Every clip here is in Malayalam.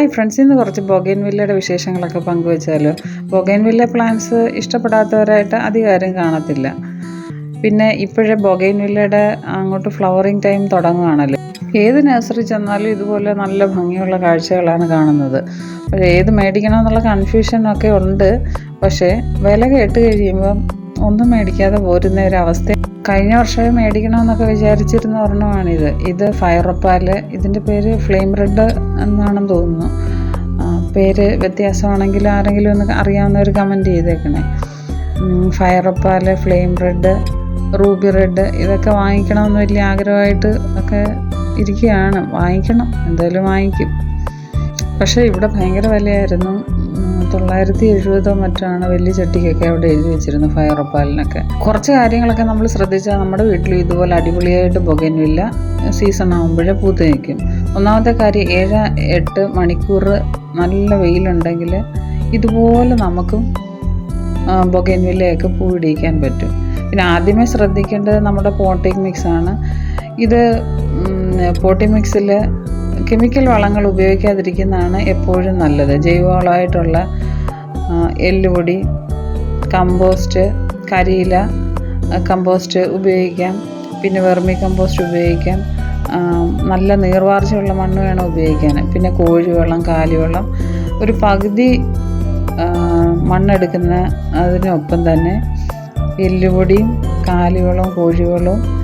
ഹായ് ഫ്രണ്ട്സ് ഇന്ന് കുറച്ച് ബൊഗൈൻവില്ലയുടെ വിശേഷങ്ങളൊക്കെ പങ്കുവച്ചാലോ? ബൊഗൈൻവില്ല പ്ലാന്റ്സ് ഇഷ്ടപ്പെടാത്തവരായിട്ട് അധികാരം കാണത്തില്ല. പിന്നെ ഇപ്പോഴേ ബൊഗൈൻവില്ലയുടെ അങ്ങോട്ട് ഫ്ലവറിങ് ടൈം തുടങ്ങുകയാണല്ലോ ഏത് നഴ്സറി ചെന്നാലും ഇതുപോലെ നല്ല ഭംഗിയുള്ള കാഴ്ചകളാണ് കാണുന്നത്. പക്ഷേ ഏത് മേടിക്കണമെന്നുള്ള കൺഫ്യൂഷനൊക്കെ ഉണ്ട്. പക്ഷേ വില കേട്ട് കഴിയുമ്പം ഒന്നും മേടിക്കാതെ പോരുന്ന ഒരു അവസ്ഥ കഴിഞ്ഞ വർഷമേ മേടിക്കണമെന്നൊക്കെ വിചാരിച്ചിരുന്ന ഒരെണ്ണമാണിത്. ഇത് ഫയർ ഫയറപ്പാൽ ഇതിന്റെ പേര് ഫ്ലെയിം റെഡ് എന്നാണെന്ന് തോന്നുന്നു. പേര് വ്യത്യാസമാണെങ്കിൽ ആരെങ്കിലും ഒന്ന് അറിയാവുന്നവർ കമന്റ് ചെയ്തേക്കണേ. ഫയർ ഫയറപ്പാൽ ഫ്ലെയിം റെഡ് റൂബി റെഡ് ഇതൊക്കെ വാങ്ങിക്കണമെന്ന് വലിയ ആഗ്രഹമായിട്ട് ഒക്കെ ഇരിക്കുകയാണ്. വാങ്ങിക്കണം എന്തായാലും വാങ്ങിക്കും. പക്ഷേ ഇവിടെ ഭയങ്കര വിലയായിരുന്നു. തൊള്ളായിരത്തി എഴുപതോ മറ്റാണ് വലിയ ചട്ടിക്കൊക്കെ അവിടെ എഴുതി വെച്ചിരുന്നു ഫയർ ഒപ്പാലിനൊക്കെ കുറച്ച് കാര്യങ്ങളൊക്കെ നമ്മൾ ശ്രദ്ധിച്ചാൽ നമ്മുടെ വീട്ടിൽ ഇതുപോലെ അടിപൊളിയായിട്ട് ബൊഗൈൻവില്ല സീസൺ ആകുമ്പോഴേ പൂത്ത് നിൽക്കും. ഒന്നാമത്തെ കാര്യം ഏഴ് എട്ട് മണിക്കൂർ നല്ല വെയിലുണ്ടെങ്കിൽ ഇതുപോലെ നമുക്കും ബൊഗൻവില്ലയൊക്കെ പൂവിടിയിക്കാൻ പറ്റും. പിന്നെ ആദ്യമേ ശ്രദ്ധിക്കേണ്ടത് നമ്മുടെ പോട്ടിംഗ് മിക്സ് ആണ് ഇത് പോട്ടിംഗ് മിക്സിൽ കെമിക്കൽ വളങ്ങൾ ഉപയോഗിക്കാതിരിക്കുന്നതാണ് എപ്പോഴും നല്ലത്. ജൈവവളമായിട്ടുള്ള എല്ലുപൊടി കമ്പോസ്റ്റ് കരിയില കമ്പോസ്റ്റ് ഉപയോഗിക്കാം. പിന്നെ വെർമി കമ്പോസ്റ്റ് ഉപയോഗിക്കാം. നല്ല നീർവാർച്ചയുള്ള മണ്ണ് വേണം ഉപയോഗിക്കാൻ. പിന്നെ കോഴിവെള്ളം കാലിവെള്ളം ഒരു പകുതി മണ്ണെടുക്കുന്ന അതിനൊപ്പം തന്നെ എല്ലുപൊടിയും കാലിവെള്ളവും കോഴിവെള്ളവും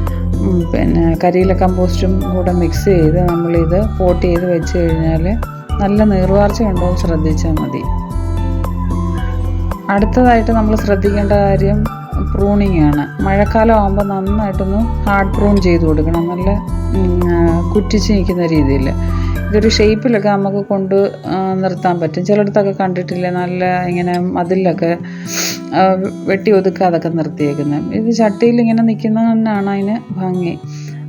പിന്നെ കരിയില കമ്പോസ്റ്റും കൂടെ മിക്സ് ചെയ്ത് നമ്മളിത് പോട്ട് ചെയ്ത് വെച്ച് കഴിഞ്ഞാൽ നല്ല നീർവാർച്ച ഉണ്ടോ ശ്രദ്ധിച്ചാൽ മതി. അടുത്തതായിട്ട് നമ്മൾ ശ്രദ്ധിക്കേണ്ട കാര്യം പ്രൂണിങ് ആണ് മഴക്കാലം ആകുമ്പോൾ നന്നായിട്ടൊന്ന് ഹാർഡ് പ്രൂൺ ചെയ്ത് കൊടുക്കണം. നല്ല കുറ്റിച്ച് നിൽക്കുന്ന രീതിയിൽ. ഇതൊരു ഷേപ്പിലൊക്കെ നമുക്ക് കൊണ്ട് നിർത്താൻ പറ്റും. ചിലയിടത്തൊക്കെ കണ്ടിട്ടില്ലേ നല്ല ഇങ്ങനെ മതിലൊക്കെ വെട്ടി ഒതുക്കാതൊക്കെ നിർത്തിയേക്കുന്നത് ഇത് ചട്ടിയിൽ ഇങ്ങനെ നിൽക്കുന്നതന്നെയാണ് അതിന് ഭംഗി.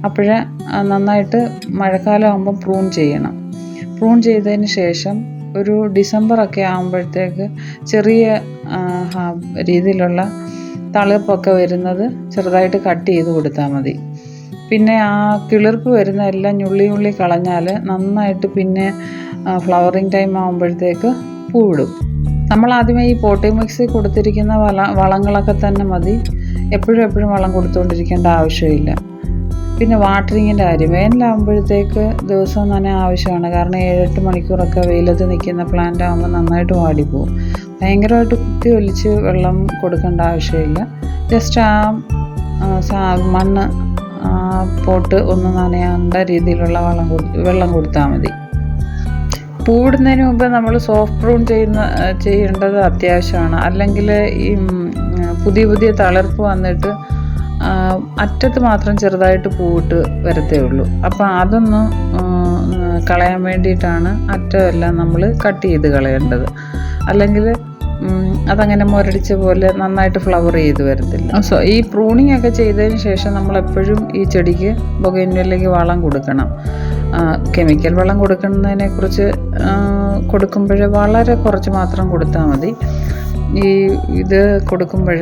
അപ്പോഴേ നന്നായിട്ട് മഴക്കാലം ആകുമ്പോൾ പ്രൂൺ ചെയ്യണം. പ്രൂൺ ചെയ്തതിന് ശേഷം ഒരു ഡിസംബറൊക്കെ ആകുമ്പോഴത്തേക്ക് ചെറിയ രീതിയിലുള്ള തളിർപ്പൊക്കെ വരുന്നത് ചെറുതായിട്ട് കട്ട് ചെയ്ത് കൊടുത്താൽ മതി. പിന്നെ ആ കിളിർപ്പ് വരുന്ന എല്ലാം ഞുള്ളി ഉള്ളി കളഞ്ഞാൽ നന്നായിട്ട് പിന്നെ ഫ്ലവറിങ് ടൈം ആകുമ്പോഴത്തേക്ക് പൂവിടും. നമ്മൾ ആദ്യമേ ഈ പോട്ടി മിക്സിൽ കൊടുത്തിരിക്കുന്ന വള വളങ്ങളൊക്കെ തന്നെ മതി. എപ്പോഴും എപ്പോഴും വളം കൊടുത്തുകൊണ്ടിരിക്കേണ്ട ആവശ്യമില്ല. പിന്നെ വാട്ടറിങ്ങിന്റെ കാര്യം. വേനലാകുമ്പോഴത്തേക്ക് ദിവസവും തന്നെ ആവശ്യമാണ്. കാരണം ഏഴെട്ട് മണിക്കൂറൊക്കെ വെയിലത്ത് നിൽക്കുന്ന പ്ലാന്റ് ആകുമ്പോൾ നന്നായിട്ട് വാടിപ്പോവും. ഭയങ്കരമായിട്ട് കുത്തി ഒലിച്ച് വെള്ളം കൊടുക്കേണ്ട ആവശ്യമില്ല. ജസ്റ്റ് ആ സാ- മണ്ണ് പോട്ട് ഒന്ന് നനയാണ്ട രീതിയിലുള്ള വളം കൊടു വെള്ളം കൊടുത്താൽ മതി. പൂവിടുന്നതിന് മുമ്പ് നമ്മൾ സോഫ്റ്റ് പ്രൂൺ ചെയ്യുന്ന ചെയ്യേണ്ടത് അത്യാവശ്യമാണ്. അല്ലെങ്കിൽ ഈ പുതിയ പുതിയ തളർപ്പ് വന്നിട്ട് അറ്റത്ത് മാത്രം ചെറുതായിട്ട് പൂവിട്ട് വരത്തേ ഉള്ളൂ. അപ്പോൾ അതൊന്ന് കളയാൻ വേണ്ടിയിട്ടാണ് അറ്റമെല്ലാം നമ്മൾ കട്ട് ചെയ്ത് കളയേണ്ടത്. അല്ലെങ്കിൽ അതങ്ങനെ മുരടിച്ച പോലെ നന്നായിട്ട് ഫ്ലവർ ചെയ്ത് വരത്തില്ല. സോ ഈ പ്രൂണിങ് ഒക്കെ ചെയ്തതിന് ശേഷം നമ്മൾ എപ്പോഴും ഈ ചെടിക്ക് ബൊഗൈൻവില്ലയ്ക്ക് വളം കൊടുക്കണം. കെമിക്കൽ വളം കൊടുക്കുന്നതിനെക്കുറിച്ച് കൊടുക്കുമ്പോൾ വളരെ കുറച്ച് മാത്രം കൊടുത്താൽ മതി. ഈ ഇത് കൊടുക്കുമ്പോൾ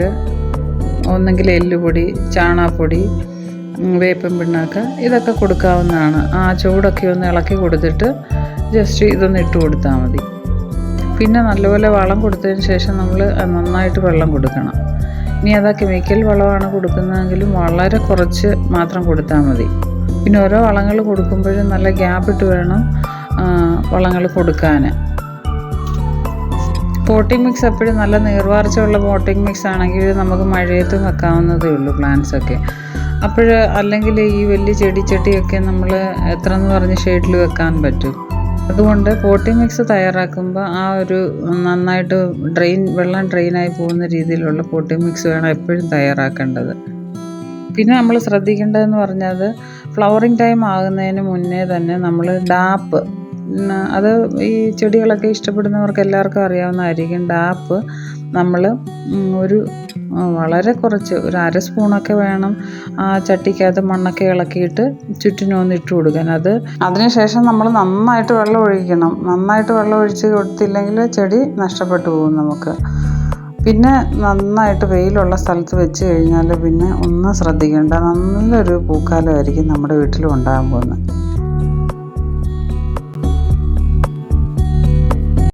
ഒന്നെങ്കിൽ എല്ലുപൊടി ചാണകപ്പൊടി ഉം, വേപ്പിൻ പിണ്ണാക്ക് ഇതൊക്കെ കൊടുക്കാവുന്നതാണ്. ആ ചൂടൊക്കെ ഒന്ന് ഇളക്കി കൊടുത്തിട്ട് ജസ്റ്റ് ഇതൊന്ന് ഇട്ട് കൊടുത്താൽ മതി. പിന്നെ നല്ലപോലെ വളം കൊടുത്തതിന് ശേഷം നമ്മൾ നന്നായിട്ട് വെള്ളം കൊടുക്കണം. ഇനി അതാ കെമിക്കൽ വളമാണ് കൊടുക്കുന്നതെങ്കിലും വളരെ കുറച്ച് മാത്രം കൊടുത്താൽ മതി. പിന്നെ ഓരോ വളങ്ങൾ കൊടുക്കുമ്പോഴും നല്ല ഗ്യാപ്പ് ഇട്ട് വേണം വളങ്ങൾ കൊടുക്കാൻ പോട്ടിംഗ് മിക്സ് എപ്പോഴും നല്ല നീർവാർച്ചയുള്ള പോട്ടിംഗ് മിക്സ് ആണെങ്കിൽ നമുക്ക് മഴയത്ത് വെക്കാവുന്നതേ ഉള്ളൂ പ്ലാന്റ്സ് ഒക്കെ. അപ്പോൾ അല്ലെങ്കിൽ ഈ വലിയ ചെടിച്ചട്ടിയൊക്കെ നമ്മൾ എത്ര എന്ന് പറഞ്ഞ് ഷെയ്ഡിൽ വെക്കാൻ പറ്റും. അതുകൊണ്ട് പോട്ടിംഗ് മിക്സ് തയ്യാറാക്കുമ്പോൾ ആ ഒരു നന്നായിട്ട് ഡ്രെയിൻ വെള്ളം ഡ്രെയിനായി പോകുന്ന രീതിയിലുള്ള പോട്ടിംഗ് മിക്സ് വേണം എപ്പോഴും തയ്യാറാക്കേണ്ടത്. പിന്നെ നമ്മൾ ശ്രദ്ധിക്കേണ്ടതെന്ന് പറഞ്ഞാൽ ഫ്ലവറിങ് ടൈം ആകുന്നതിന് മുന്നേ തന്നെ നമ്മൾ ഡാപ്പ് അത് ഈ ചെടികളൊക്കെ ഇഷ്ടപ്പെടുന്നവർക്ക് എല്ലാവർക്കും അറിയാവുന്നതായിരിക്കും. ഡാപ്പ് നമ്മൾ ഒരു വളരെ കുറച്ച്. ഒരു അര സ്പൂണൊക്കെ വേണം ആ ചട്ടിക്കകത്ത് മണ്ണൊക്കെ ഇളക്കിയിട്ട് ചുറ്റിനും ഒന്ന് ഇട്ട് കൊടുക്കാൻ. അത് അതിനുശേഷം നമ്മൾ നന്നായിട്ട് വെള്ളം ഒഴിക്കണം. നന്നായിട്ട് വെള്ളം ഒഴിച്ച് കൊടുത്തില്ലെങ്കിൽ ചെടി നഷ്ടപ്പെട്ടു പോകും നമുക്ക്. പിന്നെ നന്നായിട്ട് വെയിലുള്ള സ്ഥലത്ത് വെച്ച് കഴിഞ്ഞാൽ പിന്നെ ഒന്നും ശ്രദ്ധിക്കേണ്ട. നല്ലൊരു പൂക്കാലമായിരിക്കും നമ്മുടെ വീട്ടിലും ഉണ്ടാകാൻ പോകുന്നത്.